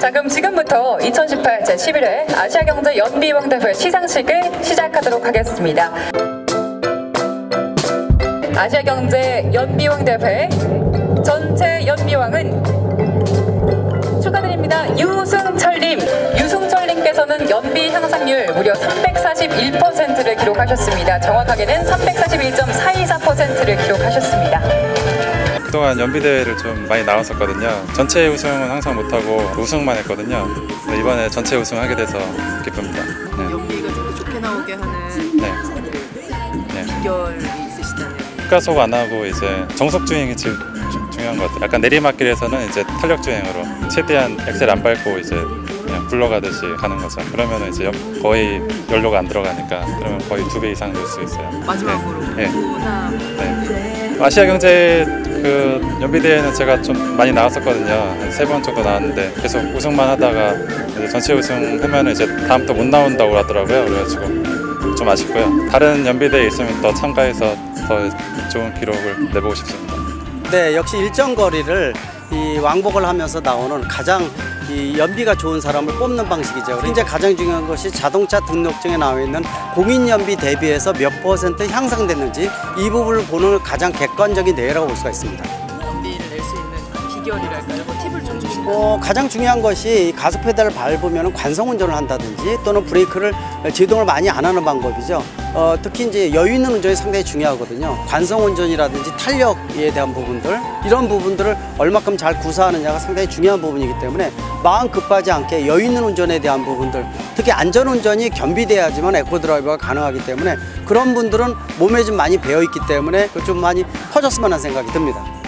자 그럼 지금부터 2018 제11회 아시아경제 연비왕대회 시상식을 시작하도록 하겠습니다. 아시아경제 연비왕대회 전체 연비왕은 축하드립니다. 유승철님, 유승철님께서는 연비 향상률 무려 341%를 기록하셨습니다. 정확하게는 341.424%를 기록하셨습니다. 그동안 연비대회를 좀 많이 나왔었거든요. 전체 우승은 항상 못하고 우승만 했거든요. 이번에 전체 우승하게 돼서 기쁩니다. 네. 연비가 좀 좋게 나오게 하는 네. 네. 비결이 있으시다면 가속 안 하고 이제 정속 주행이 제일 주- 중요한 것 같아요. 약간 내리막길에서는 이제 탄력 주행으로 최대한 엑셀 안 밟고 이제 그냥 굴러가듯이 가는 거죠. 그러면 이제 연- 거의 연료가 안 들어가니까 그러면 거의 두 배 이상 늘수 있어요. 마지막으로 네. 호남 네. 아시아 경제 그 연비대회는 제가 좀 많이 나왔었거든요. 한세번 정도 나왔는데 계속 우승만 하다가 이제 전체 우승하면 이제 다음부터 못 나온다고 하더라고요. 그래가지고 좀 아쉽고요. 다른 연비대회 있으면 더 참가해서 더 좋은 기록을 내보고 싶습니다. 네, 역시 일정 거리를 이 왕복을 하면서 나오는 가장 이 연비가 좋은 사람을 뽑는 방식이죠. 현재 가장 중요한 것이 자동차 등록증에 나와 있는 공인 연비 대비해서 몇 퍼센트 향상됐는지 이 부분을 보는 가장 객관적인 내용이라고 볼 수가 있습니다. 비결이랄까요? 뭐 팁을 좀 주신다면 어, 가장 중요한 것이 이 가속 페달을 밟으면 관성 운전을 한다든지 또는 브레이크를 제동을 많이 안 하는 방법이죠. 어, 특히 이제 여유 있는 운전이 상당히 중요하거든요. 관성 운전이라든지 탄력에 대한 부분들 이런 부분들을 얼마큼 잘 구사하느냐가 상당히 중요한 부분이기 때문에 마음 급하지 않게 여유 있는 운전에 대한 부분들 특히 안전 운전이 겸비돼야지만 에코 드라이버가 가능하기 때문에 그런 분들은 몸에 좀 많이 배어 있기 때문에 그좀 많이 퍼졌으면 하는 생각이 듭니다.